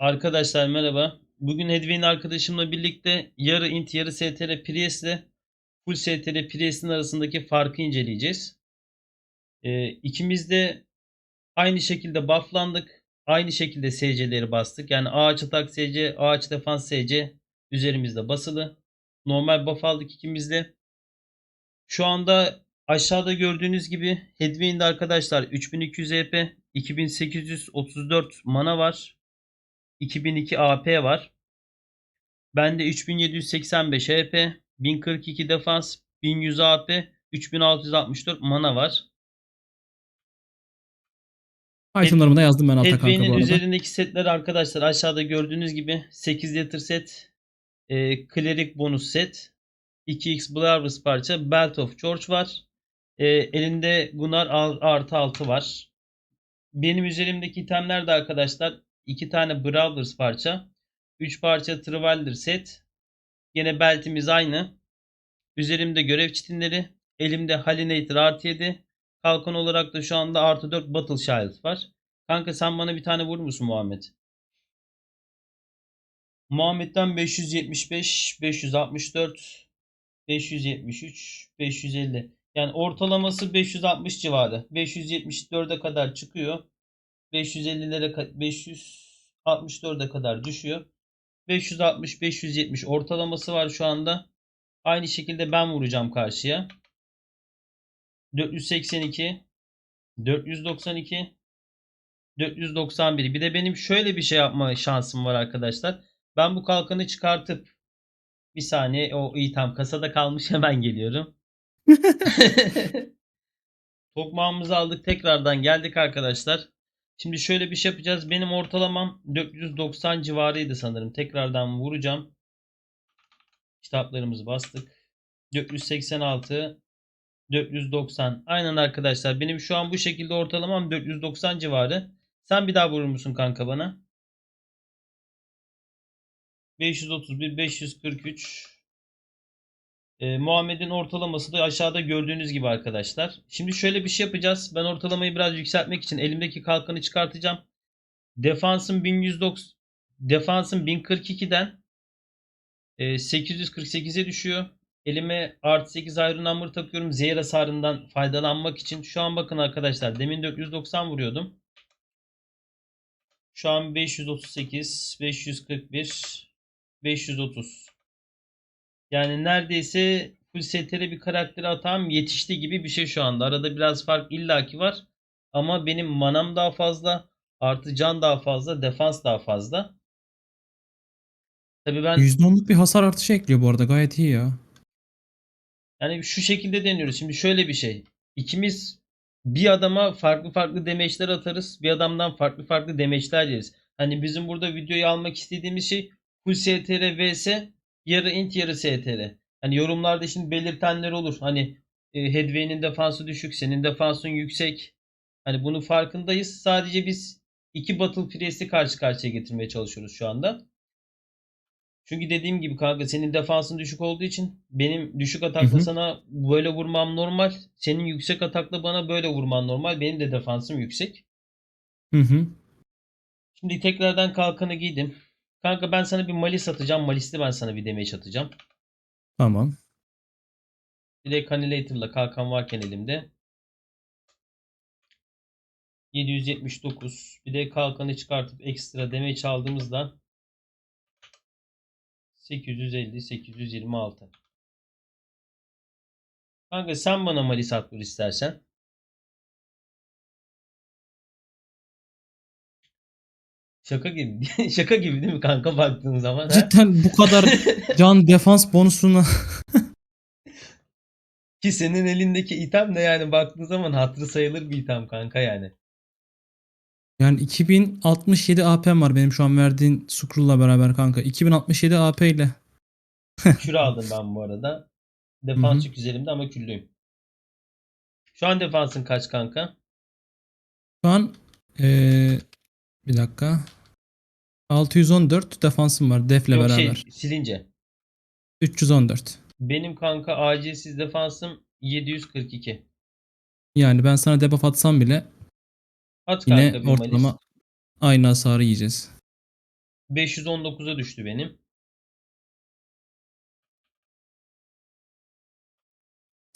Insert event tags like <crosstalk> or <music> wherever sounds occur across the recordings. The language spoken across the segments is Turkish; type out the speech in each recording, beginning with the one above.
Arkadaşlar merhaba. Bugün Edwin arkadaşımla birlikte yarı int yarı str Prius'le full str Prius'in arasındaki farkı inceleyeceğiz. Ee, ikimiz de aynı şekilde bufflandık. Aynı şekilde SC'leri bastık. Yani ağaç atak SC, ağaç defans SC üzerimizde basılı. Normal buff aldık ikimiz de. Şu anda aşağıda gördüğünüz gibi Headway'inde arkadaşlar 3200 EP, 2834 mana var. 2002 AP var. Bende 3785 HP, 1042 defans, 1100 AP, 3664 mana var. Itemlarımı da yazdım ben alta kanka bu arada. üzerindeki setler arkadaşlar aşağıda gördüğünüz gibi 8 letter set, e, Cleric bonus set, 2x Blavers parça, Belt of George var. E, elinde Gunnar artı 6 var. Benim üzerimdeki itemler de arkadaşlar 2 tane Brawlers parça, 3 parça Traveler set. Yine beltimiz aynı. Üzerimde görev çitinleri, elimde Halinator artı 7. Kalkan olarak da şu anda artı 4 Battle Shield var. Kanka sen bana bir tane vurur musun Muhammed? Muhammed'den 575, 564, 573, 550. Yani ortalaması 560 civarı. 574'e kadar çıkıyor. 550'lere ka- 564'e kadar düşüyor. 560 570 ortalaması var şu anda. Aynı şekilde ben vuracağım karşıya. 482 492 491. Bir de benim şöyle bir şey yapma şansım var arkadaşlar. Ben bu kalkanı çıkartıp bir saniye o iyi tam kasada kalmış hemen geliyorum. <laughs> <laughs> Tokmağımızı aldık tekrardan geldik arkadaşlar. Şimdi şöyle bir şey yapacağız. Benim ortalamam 490 civarıydı sanırım. Tekrardan vuracağım. Kitaplarımızı bastık. 486 490. Aynen arkadaşlar. Benim şu an bu şekilde ortalamam 490 civarı. Sen bir daha vurur musun kanka bana? 531 543 ee, Muhammed'in ortalaması da aşağıda gördüğünüz gibi arkadaşlar. Şimdi şöyle bir şey yapacağız. Ben ortalamayı biraz yükseltmek için elimdeki kalkanı çıkartacağım. Defansım 1190 Defansım 1042'den e, 848'e düşüyor. Elime artı 8 Iron Hammer takıyorum. Zehir hasarından faydalanmak için. Şu an bakın arkadaşlar. Demin 490 vuruyordum. Şu an 538, 541, 530. Yani neredeyse full STR bir karakteri atam yetişti gibi bir şey şu anda. Arada biraz fark illaki var. Ama benim manam daha fazla. Artı can daha fazla. Defans daha fazla. Tabii ben %10'luk bir hasar artışı ekliyor bu arada gayet iyi ya. yani şu şekilde deniyoruz. Şimdi şöyle bir şey. İkimiz bir adama farklı farklı demeçler atarız. Bir adamdan farklı farklı demeçler yeriz. Hani bizim burada videoyu almak istediğimiz şey full STR vs yarı int yarı STR. Hani yorumlarda şimdi belirtenler olur. Hani e, Headway'nin defansı düşük, senin defansın yüksek. Hani bunun farkındayız. Sadece biz iki Battle Priest'i karşı karşıya getirmeye çalışıyoruz şu anda. Çünkü dediğim gibi kanka senin defansın düşük olduğu için benim düşük atakla Hı hı. sana böyle vurmam normal. Senin yüksek atakla bana böyle vurman normal. Benim de defansım yüksek. Hı hı. Şimdi tekrardan kalkanı giydim. Kanka ben sana bir malis atacağım. Malisli ben sana bir damage atacağım. Tamam. Direkt Annihilator'la kalkan varken elimde. 779. Bir de kalkanı çıkartıp ekstra damage aldığımızda 850 826. Kanka sen bana malis at istersen. Şaka gibi. <laughs> Şaka gibi değil mi kanka baktığın zaman? ha? Cidden bu kadar <laughs> can defans bonusuna Ki senin elindeki item de yani baktığın zaman hatırı sayılır bir item kanka yani. yani 2067 AP'm var benim şu an verdiğin Scroll'la beraber kanka. 2067 AP ile. <laughs> Kür aldım ben bu arada. Defans yük üzerimde ama küllüyüm. Şu an defansın kaç kanka? Şu an eee, bir dakika. 614 defansım var defle Yok beraber. şey silince. 314. Benim kanka acilsiz defansım 742. Yani ben sana debuff atsam bile At kanka yine bir ortalama malis. aynı hasarı yiyeceğiz. 519'a düştü benim.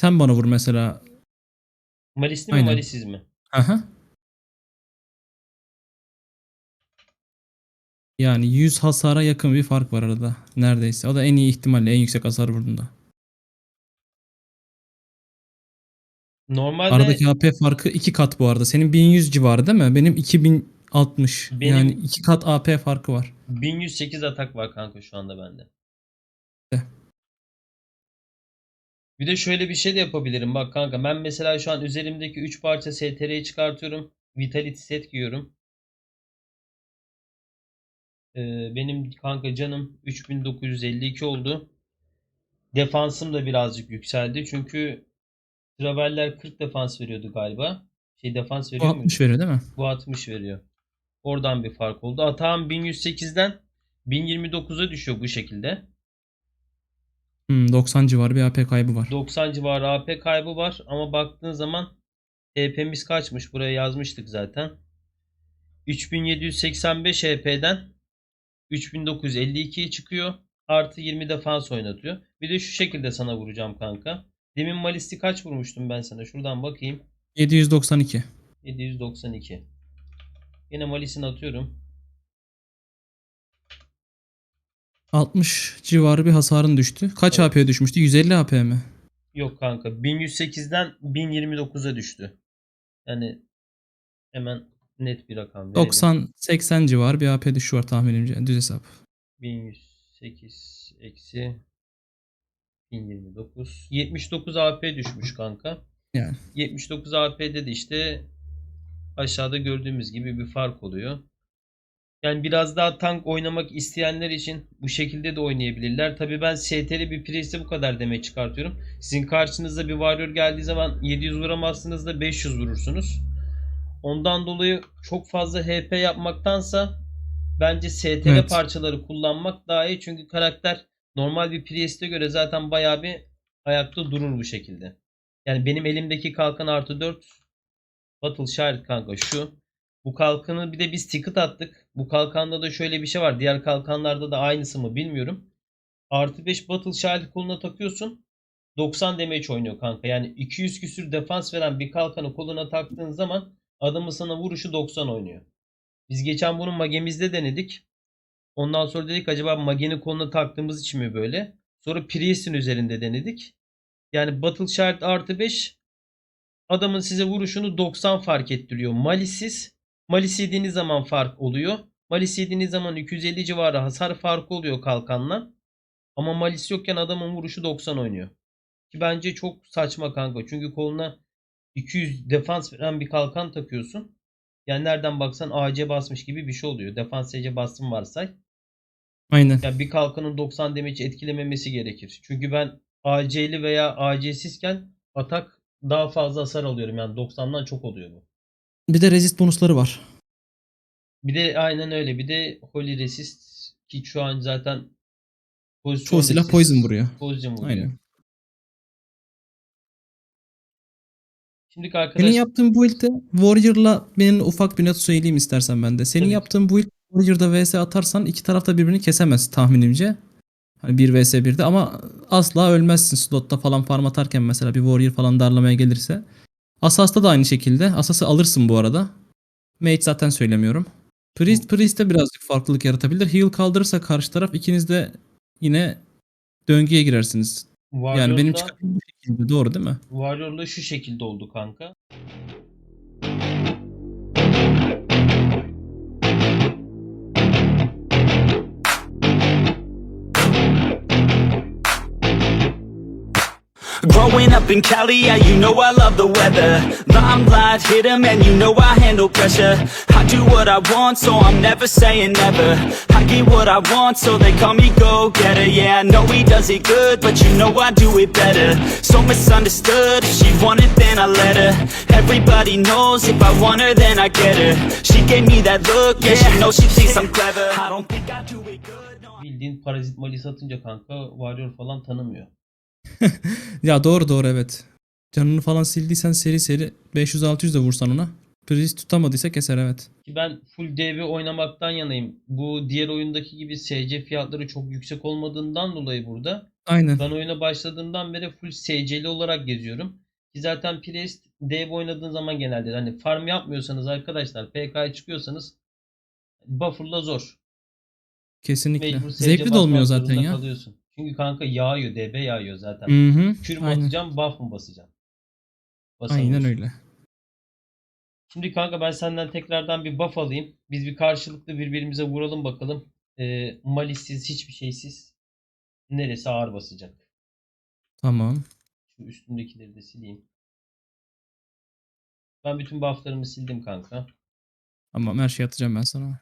Sen bana vur mesela. Malisli mi Aynen. malisiz mi? Aha. Yani 100 hasara yakın bir fark var arada. Neredeyse. O da en iyi ihtimalle en yüksek hasar vurduğunda. Normalde Aradaki AP farkı 2 kat bu arada. Senin 1100 civarı değil mi? Benim 2060. Benim- Yani 2 kat AP farkı var. 1108 atak var kanka şu anda bende. Eh. Bir de şöyle bir şey de yapabilirim. Bak kanka ben mesela şu an üzerimdeki 3 parça STR'yi çıkartıyorum. Vitality set giyiyorum. Ee, benim kanka canım 3952 oldu. Defansım da birazcık yükseldi. Çünkü Traveller 40 defans veriyordu galiba. Şey defans Bu veriyor 60 muydu? veriyor değil mi? Bu 60 veriyor. Oradan bir fark oldu. Atağım 1108'den 1029'a düşüyor bu şekilde. Hmm, 90 civarı bir AP kaybı var. 90 civarı AP kaybı var ama baktığın zaman HP'miz kaçmış? Buraya yazmıştık zaten. 3785 HP'den 3952'ye çıkıyor. Artı 20 defans oynatıyor. Bir de şu şekilde sana vuracağım kanka. Demin Malis'i kaç vurmuştum ben sana? Şuradan bakayım. 792. 792. Yine Malis'ini atıyorum. 60 civarı bir hasarın düştü. Kaç Evet. AP'ye düşmüştü? 150 AP mi? Yok kanka 1108'den 1029'a düştü. Yani hemen net bir rakam verelim. 90-80 civarı bir AP düşüşü var tahminimce. Düz hesap. 1108 eksi 1029. 79 AP düşmüş kanka. Yani. 79 AP'de de işte aşağıda gördüğümüz gibi bir fark oluyor. Yani biraz daha tank oynamak isteyenler için bu şekilde de oynayabilirler. Tabii ben STR bir Priest'e bu kadar demek çıkartıyorum. Sizin karşınıza bir Warrior geldiği zaman 700 vuramazsınız da 500 vurursunuz. Ondan dolayı çok fazla HP yapmaktansa bence STR Evet. parçaları kullanmak daha iyi. Çünkü karakter normal bir Priest'e göre zaten bayağı bir ayakta durur bu şekilde. Yani benim elimdeki kalkan artı 4 Battle Shard kanka şu. Bu kalkanı bir de biz ticket attık. Bu kalkanda da şöyle bir şey var. Diğer kalkanlarda da aynısı mı bilmiyorum. Artı 5 Battle Shard koluna takıyorsun. 90 damage oynuyor kanka. Yani 200 küsür defans veren bir kalkanı koluna taktığın zaman adamın sana vuruşu 90 oynuyor. Biz geçen bunu magemizde denedik. Ondan sonra dedik acaba magenin koluna taktığımız için mi böyle? Sonra Priest'in üzerinde denedik. Yani Battle Shard artı 5 adamın size vuruşunu 90 fark ettiriyor. Malisiz. Malis yediğiniz zaman fark oluyor. Malis yediğiniz zaman 250 civarı hasar farkı oluyor kalkanla. Ama Malis yokken adamın vuruşu 90 oynuyor. Ki bence çok saçma kanka. Çünkü koluna 200 defans veren bir kalkan takıyorsun. Yani nereden baksan AC basmış gibi bir şey oluyor. Defans AC bastım varsay. Aynen. Yani bir kalkanın 90 damage etkilememesi gerekir. Çünkü ben AC'li veya AC'sizken atak daha fazla hasar alıyorum. Yani 90'dan çok oluyor bu. Bir de resist bonusları var. Bir de aynen öyle. Bir de Holy Resist ki şu an zaten pozisyon Çoğu silah resist- poison vuruyor. Poison vuruyor. Aynen. Şimdi Senin arkadaş yaptığın build'de Warrior'la benim ufak bir not söyleyeyim istersen ben de. Senin Tabii. yaptığın build Warrior'da vs atarsan iki taraf da birbirini kesemez tahminimce. Hani 1 vs 1'de ama asla ölmezsin slotta falan farm atarken mesela bir Warrior falan darlamaya gelirse. Asas'ta da aynı şekilde. Asas'ı alırsın bu arada. Mage zaten söylemiyorum. Priest Priest'te birazcık farklılık yaratabilir. Heal kaldırırsa karşı taraf ikiniz de yine döngüye girersiniz. Yani benim Warrior'da, çıkardığım bu şekilde doğru değil mi? Warrior'da şu şekilde oldu kanka. Growing up in Cali, yeah, you know I love the weather. Limelight hit 'em and you know I handle pressure. I do what I want, so I'm never saying never. I get what I want, so they call me go-getter. Yeah, I know he does it good, but you know I do it better. So misunderstood, if she want it, then I let her. Everybody knows if I want her, then I get her. She gave me that look, yeah, she knows she thinks I'm clever. I don't think I do it good, Bildiğin parazit mali satınca kanka Warrior falan tanımıyor. <laughs> Ya doğru doğru evet. Canını falan sildiysen seri seri 500-600 de vursan ona. Priest tutamadıysa keser evet. Ki ben full DB oynamaktan yanayım. Bu diğer oyundaki gibi SC fiyatları çok yüksek olmadığından dolayı burada Aynen. ben oyuna başladığımdan beri full SC'li olarak geziyorum. Ki zaten Priest DB oynadığın zaman genelde hani farm yapmıyorsanız arkadaşlar PK'ya çıkıyorsanız buffer'la zor. Kesinlikle. Zevkli de olmuyor zaten ya. Kalıyorsun. Çünkü kanka yağıyor DB yağıyor zaten. Hı hı. Aynen. atacağım buff mı basacağım? Aynen Basamıyorsun. öyle. Şimdi kanka ben senden tekrardan bir buff alayım. Biz bir karşılıklı birbirimize vuralım bakalım. Ee, malissiz hiçbir şeysiz neresi ağır basacak. Tamam. Şu üstündekileri de sileyim. Ben bütün bufflarımı sildim kanka. Tamam her şeyi atacağım ben sana.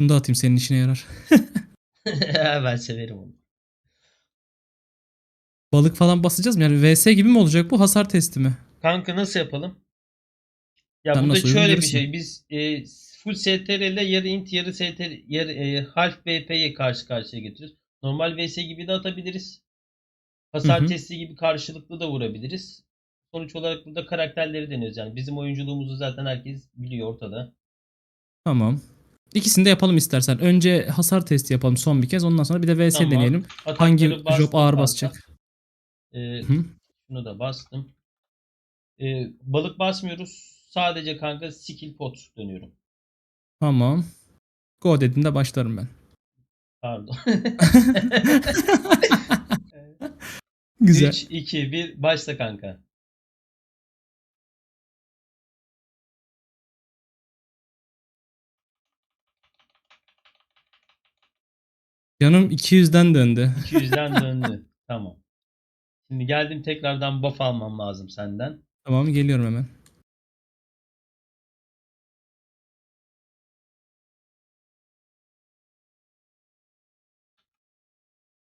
Bunu da atayım senin işine yarar. <laughs> ben severim onu. Balık falan basacağız mı? Yani VS gibi mi olacak bu hasar testi mi? Kanka nasıl yapalım? Ya Sen burada nasıl şöyle bir şey. Biz e, full STR ile yarı int yarı STR yarı e, half BP'yi karşı karşıya getiriyoruz. Normal VS gibi de atabiliriz. Hasar Hı hı. testi gibi karşılıklı da vurabiliriz. Sonuç olarak burada karakterleri deniyoruz yani. Bizim oyunculuğumuzu zaten herkes biliyor ortada. Tamam. İkisini de yapalım istersen. Önce hasar testi yapalım son bir kez. Ondan sonra bir de VS Tamam. deneyelim. Atakları Hangi bastım job ağır kanka. basacak? Ee, Hı. şunu da bastım. Ee, balık basmıyoruz. Sadece kanka skill pot dönüyorum. Tamam. Go dediğinde başlarım ben. Pardon. <laughs> <laughs> Güzel. 3, 2, 1 başla kanka. Canım 200'den döndü. <laughs> 200'den döndü. Tamam. Şimdi geldim tekrardan buff almam lazım senden. Tamam geliyorum hemen.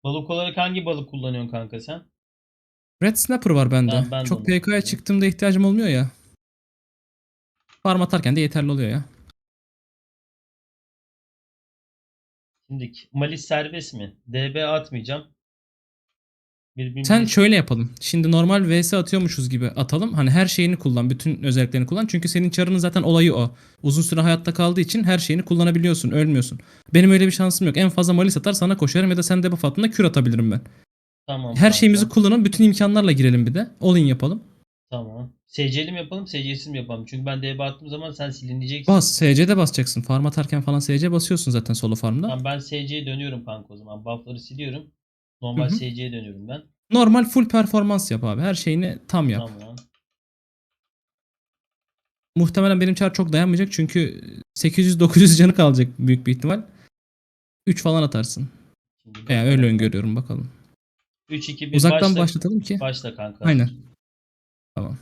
Balık olarak hangi balık kullanıyorsun kanka sen? Red Snapper var bende. Ben de Çok PK'ya çıktığımda ihtiyacım olmuyor ya. Farm atarken de yeterli oluyor ya. Şimdi Malis serbest mi? DB atmayacağım. Birbirimize Sen şöyle yapalım. Şimdi normal VS atıyormuşuz gibi atalım. Hani her şeyini kullan. Bütün özelliklerini kullan. Çünkü senin çarının zaten olayı o. Uzun süre hayatta kaldığı için her şeyini kullanabiliyorsun. Ölmüyorsun. Benim öyle bir şansım yok. En fazla malis atar sana koşarım ya da sen debuff attığında kür atabilirim ben. tamam. Her kanka. şeyimizi kullanalım. Bütün imkanlarla girelim bir de. All in yapalım. Tamam. SC'li mi yapalım, SC'siz mi yapalım? Çünkü ben DB attığım zaman sen silineceksin. Bas. SC'de basacaksın. Farm atarken falan SC basıyorsun zaten solo farmda. Tamam ben SC'ye dönüyorum kanka o zaman. Buff'ları siliyorum. Normal Hı hı. SC'ye dönüyorum ben. Normal full performans yap abi. Her şeyini tam yap. Tamam. Muhtemelen benim çar çok dayanmayacak çünkü 800-900 canı kalacak büyük bir ihtimal. 3 falan atarsın. Yani öyle öngörüyorum bakalım. 3 2 1 Uzaktan başla. başlatalım ki. Başla kanka. Aynen. Tamam.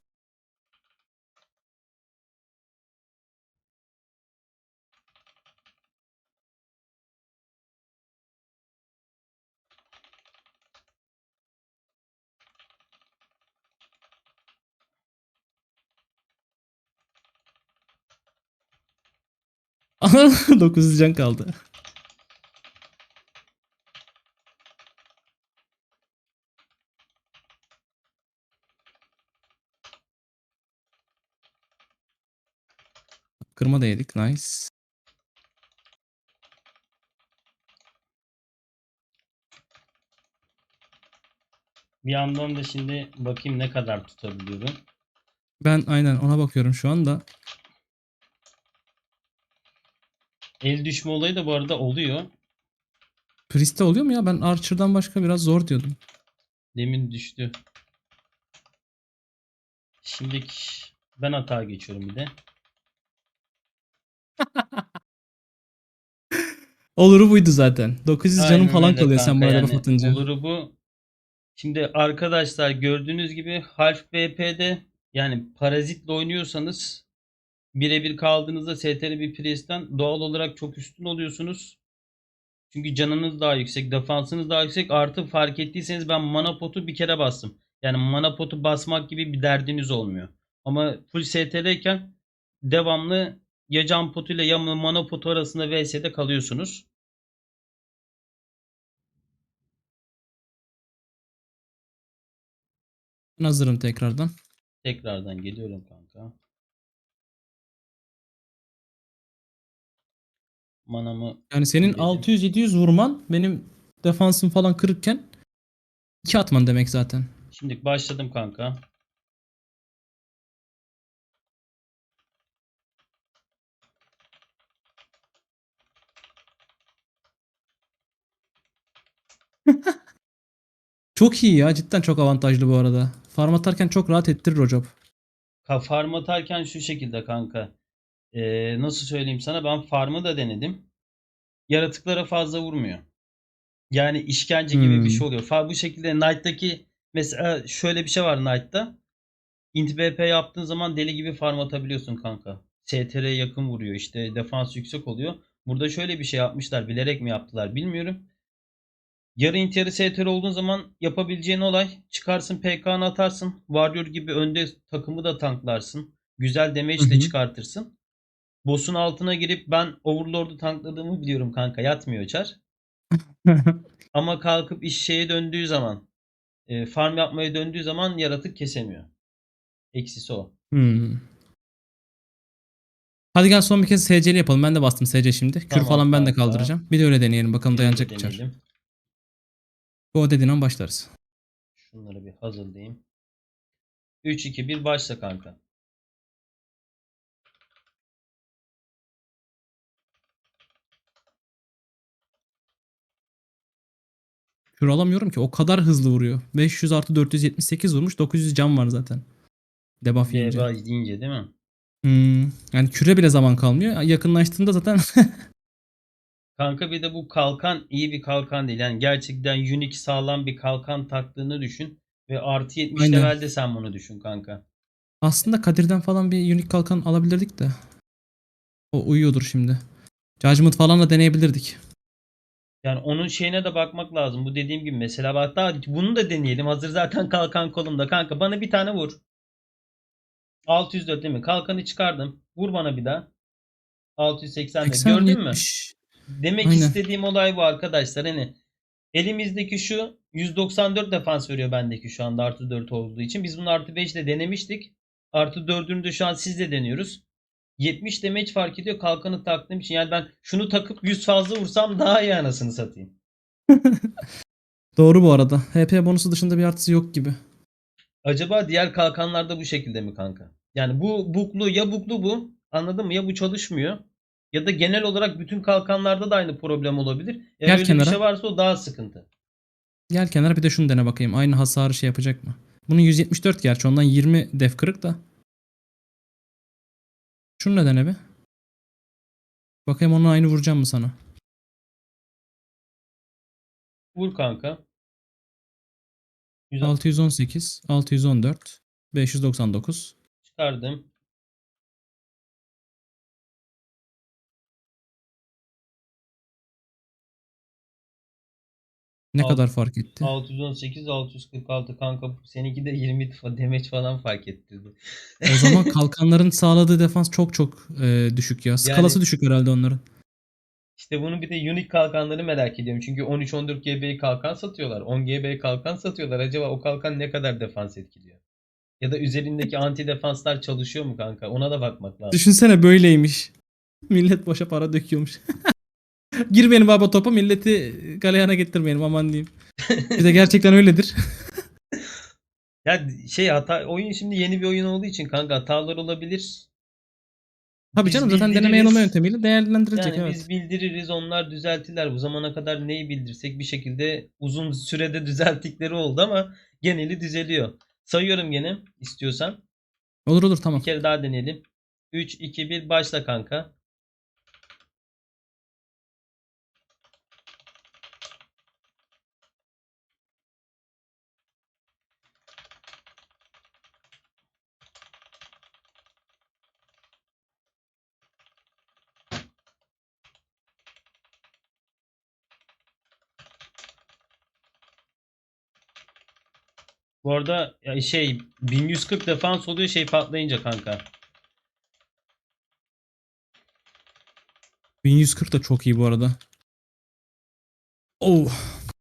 <laughs> Aha 900 can kaldı. Kırma da yedik. Nice. Bir yandan da şimdi bakayım ne kadar tutabiliyorum. Ben aynen ona bakıyorum şu anda. El düşme olayı da bu arada oluyor. Priest'te oluyor mu ya? Ben Archer'dan başka biraz zor diyordum. Demin düştü. Şimdi ben hata geçiyorum bir de. <laughs> Oluru buydu zaten. 900 canım Aynen falan öyle kalıyor sen kanka bana yani. laf atınca. Oluru bu. Şimdi arkadaşlar gördüğünüz gibi Half BP'de yani parazitle oynuyorsanız birebir kaldığınızda STR bir presten doğal olarak çok üstün oluyorsunuz. Çünkü canınız daha yüksek, defansınız daha yüksek. Artı fark ettiyseniz ben mana potu bir kere bastım. Yani mana potu basmak gibi bir derdiniz olmuyor. Ama full STR'yken devamlı ya can potuyla ya mana potu arasında VS'de kalıyorsunuz. Ben hazırım tekrardan. Tekrardan geliyorum kanka. Manamı Yani senin Dedim. 600-700 vurman benim defansım falan kırıkken 2 atman demek zaten. Şimdi başladım kanka. <laughs> Çok iyi ya cidden çok avantajlı bu arada. Farm atarken çok rahat ettirir o job. Farm atarken şu şekilde kanka. Ee, nasıl söyleyeyim sana ben farmı da denedim. Yaratıklara fazla vurmuyor. Yani işkence gibi bir Hmm. şey oluyor. Fa bu şekilde Knight'taki mesela şöyle bir şey var Knight'ta. Int BP yaptığın zaman deli gibi farm atabiliyorsun kanka. STR'ye yakın vuruyor işte defans yüksek oluyor. Burada şöyle bir şey yapmışlar. Bilerek mi yaptılar bilmiyorum. Yarı int yarı STR olduğun zaman yapabileceğin olay çıkarsın PK'nı atarsın. Warrior gibi önde takımı da tanklarsın. Güzel damage Hı de hı. çıkartırsın. Boss'un altına girip ben Overlord'u tankladığımı biliyorum kanka. Yatmıyor çar. <laughs> Ama kalkıp iş şeye döndüğü zaman e, farm yapmaya döndüğü zaman yaratık kesemiyor. Eksisi o. Hmm. Hadi gel son bir kez SC'li yapalım. Ben de bastım SC şimdi. Kür Tamam falan ben de kanka. kaldıracağım. Bir de öyle deneyelim bakalım Bir dayanacak mı çar. deneyelim. O dediğin an başlarız. Şunları bir hazırlayayım. 3 2 1 başla kanka. Kür alamıyorum ki o kadar hızlı vuruyor. 500 artı 478 vurmuş 900 can var zaten. Debuff yiyince. Deba deyince değil mi? Hmm. Yani küre bile zaman kalmıyor. Yakınlaştığında zaten <laughs> Kanka bir de bu kalkan iyi bir kalkan değil. Yani gerçekten unique sağlam bir kalkan taktığını düşün. Ve artı 70 Aynen. levelde sen bunu düşün kanka. aslında Kadir'den falan bir unique kalkan alabilirdik de. O uyuyordur şimdi. Judgment falan da deneyebilirdik. Yani onun şeyine de bakmak lazım. Bu dediğim gibi mesela bak daha bunu da deneyelim. Hazır zaten <laughs> kalkan kolumda. Kanka bana bir tane vur. 604 değil mi? Kalkanı çıkardım. Vur bana bir daha. 680 de. 80, Gördün mü? 70. Demek Aynen. istediğim olay bu arkadaşlar. Hani elimizdeki şu 194 defans veriyor bendeki şu anda artı 4 olduğu için. Biz bunu artı 5 ile denemiştik. Artı 4'ünü de şu an sizle deniyoruz. 70 damage fark ediyor kalkanı taktığım için. Yani ben şunu takıp 100 fazla vursam daha iyi anasını satayım. <laughs> Doğru bu arada. HP bonusu dışında bir artısı yok gibi. Acaba diğer kalkanlarda bu şekilde mi kanka? Yani bu buklu ya buklu bu anladın mı? Ya bu çalışmıyor. Ya da genel olarak bütün kalkanlarda da aynı problem olabilir. Eğer Gel öyle kenara. bir şey varsa o daha sıkıntı. Gel kenara bir de şunu dene bakayım. Aynı hasarı şey yapacak mı? Bunun 174 gerçi ondan 20 def kırık da. Şunu da dene bir. Bakayım onun aynı vuracağım mı sana? Vur kanka. Güzel 618, 614, 599. çıkardım. Ne Alt- kadar fark etti? 618 646 kanka seninki de 20 fa- damage falan fark ettirdi. O zaman <laughs> kalkanların sağladığı defans çok çok e, düşük ya. Skalası Yani- düşük herhalde onların. İşte bunu bir de unique kalkanları merak ediyorum. Çünkü 13-14 GB kalkan satıyorlar. 10 GB kalkan satıyorlar. Acaba o kalkan ne kadar defans etkiliyor? Ya da üzerindeki anti defanslar çalışıyor mu kanka? Ona da bakmak lazım. Düşünsene böyleymiş. Millet boşa para döküyormuş. <laughs> <laughs> Gir benim baba topa milleti galeyana getirmeyelim aman diyeyim. Bir de gerçekten öyledir. <laughs> Ya şey hata oyun şimdi yeni bir oyun olduğu için kanka hatalar olabilir. Tabii canım zaten deneme yanılma yöntemiyle değerlendirilecek Yani evet. biz bildiririz onlar düzeltirler. Bu zamana kadar neyi bildirsek bir şekilde uzun sürede <laughs> düzelttikleri oldu ama geneli düzeliyor. Sayıyorum gene istiyorsan. Olur olur tamam. Bir kere daha deneyelim. 3, 2, 1 başla kanka. Bu arada şey 1140 defans oluyor şey patlayınca kanka. 1140 da çok iyi bu arada. Oh.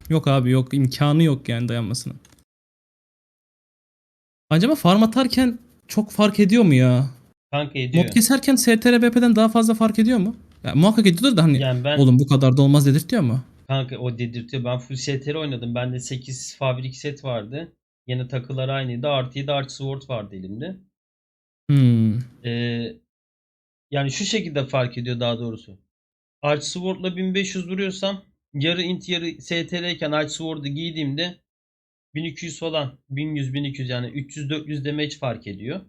Yok abi yok imkanı yok yani dayanmasının. Acaba farm atarken çok fark ediyor mu ya? Kanka ediyor. Mod keserken STR BP'den daha fazla fark ediyor mu? Ya, muhakkak ediyordur da hani Yani ben oğlum bu kadar da olmaz dedirtiyor mu? kanka o dedirtiyor. Ben full STR oynadım. Bende 8 fabrik set vardı. Yine takılar aynıydı. Artı 7 Arch Sword vardı elimde. Hmm. Ee, yani şu şekilde fark ediyor daha doğrusu. Arch Sword'la 1500 vuruyorsam yarı int yarı STR iken Arch Sword'u giydiğimde 1200 falan 1100 1200 yani 300 400 damage fark ediyor.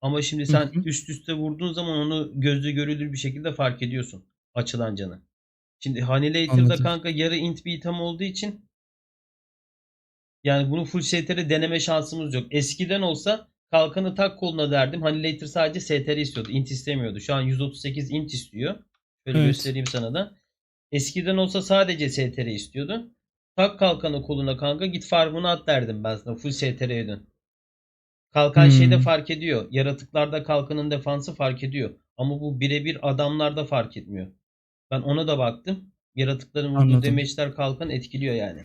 Ama şimdi sen Hı hı. üst üste vurduğun zaman onu gözle görülür bir şekilde fark ediyorsun açılan canı. Şimdi Annihilator'da kanka yarı int bir item olduğu için yani bunu full STR deneme şansımız yok. Eskiden olsa kalkanı tak koluna derdim. Annihilator sadece STR istiyordu. Int istemiyordu. Şu an 138 int istiyor. Şöyle Evet. göstereyim sana da. Eskiden olsa sadece STR istiyordu. Tak kalkanı koluna kanka git farmını at derdim ben sana. Full STR'ye dön. Kalkan Hmm. şeyde fark ediyor. Yaratıklarda kalkanın defansı fark ediyor. Ama bu birebir adamlarda fark etmiyor. Ben ona da baktım. Yaratıkların vurduğu damage'ler kalkan etkiliyor yani.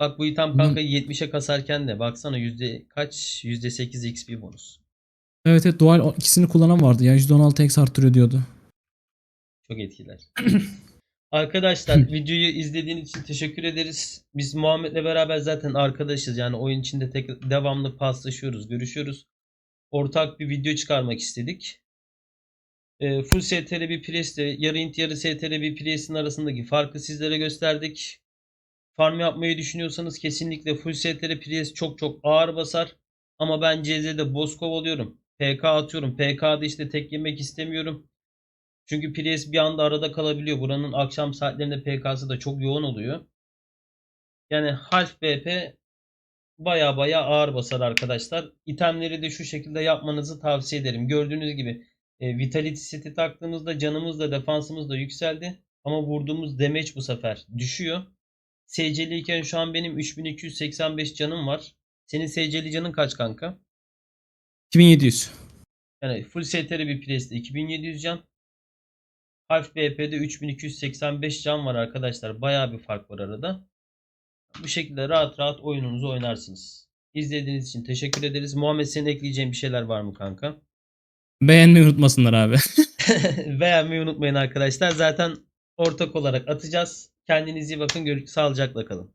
Bak bu item kanka 70'e kasarken de baksana yüzde kaç? Yüzde 8 XP bonus. Evet evet dual ikisini kullanan vardı ya %16 x artırıyor diyordu. Çok etkiler. <clears throat> Arkadaşlar <laughs> videoyu izlediğiniz için teşekkür ederiz. Biz Muhammed'le beraber zaten arkadaşız. Yani oyun içinde tek, devamlı paslaşıyoruz, görüşüyoruz. Ortak bir video çıkarmak istedik. Ee, full STR bir Priest'le yarı int yarı STR bir Priest'in arasındaki farkı sizlere gösterdik. Farm yapmayı düşünüyorsanız kesinlikle full STR Priest çok çok ağır basar. Ama ben CZ'de boss kovalıyorum. PK atıyorum. PK'da işte tek yemek istemiyorum. Çünkü Prius bir anda arada kalabiliyor. Buranın akşam saatlerinde PK'sı da çok yoğun oluyor. Yani Half BP baya baya ağır basar arkadaşlar. İtemleri de şu şekilde yapmanızı tavsiye ederim. Gördüğünüz gibi e, Vitality seti taktığımızda canımız da defansımız da yükseldi. Ama vurduğumuz damage bu sefer düşüyor. SC'li iken şu an benim 3285 canım var. Senin SC'li canın kaç kanka? 2700. Yani full STR bir Priest'te 2700 can. Half BP'de 3285 can var arkadaşlar. Bayağı bir fark var arada. Bu şekilde rahat rahat oyununuzu oynarsınız. İzlediğiniz için teşekkür ederiz. Muhammed senin ekleyeceğin bir şeyler var mı kanka? Beğenmeyi unutmasınlar abi. <laughs> Beğenmeyi unutmayın arkadaşlar. Zaten ortak olarak atacağız. Kendinize iyi bakın. Görüş sağlıcakla kalın.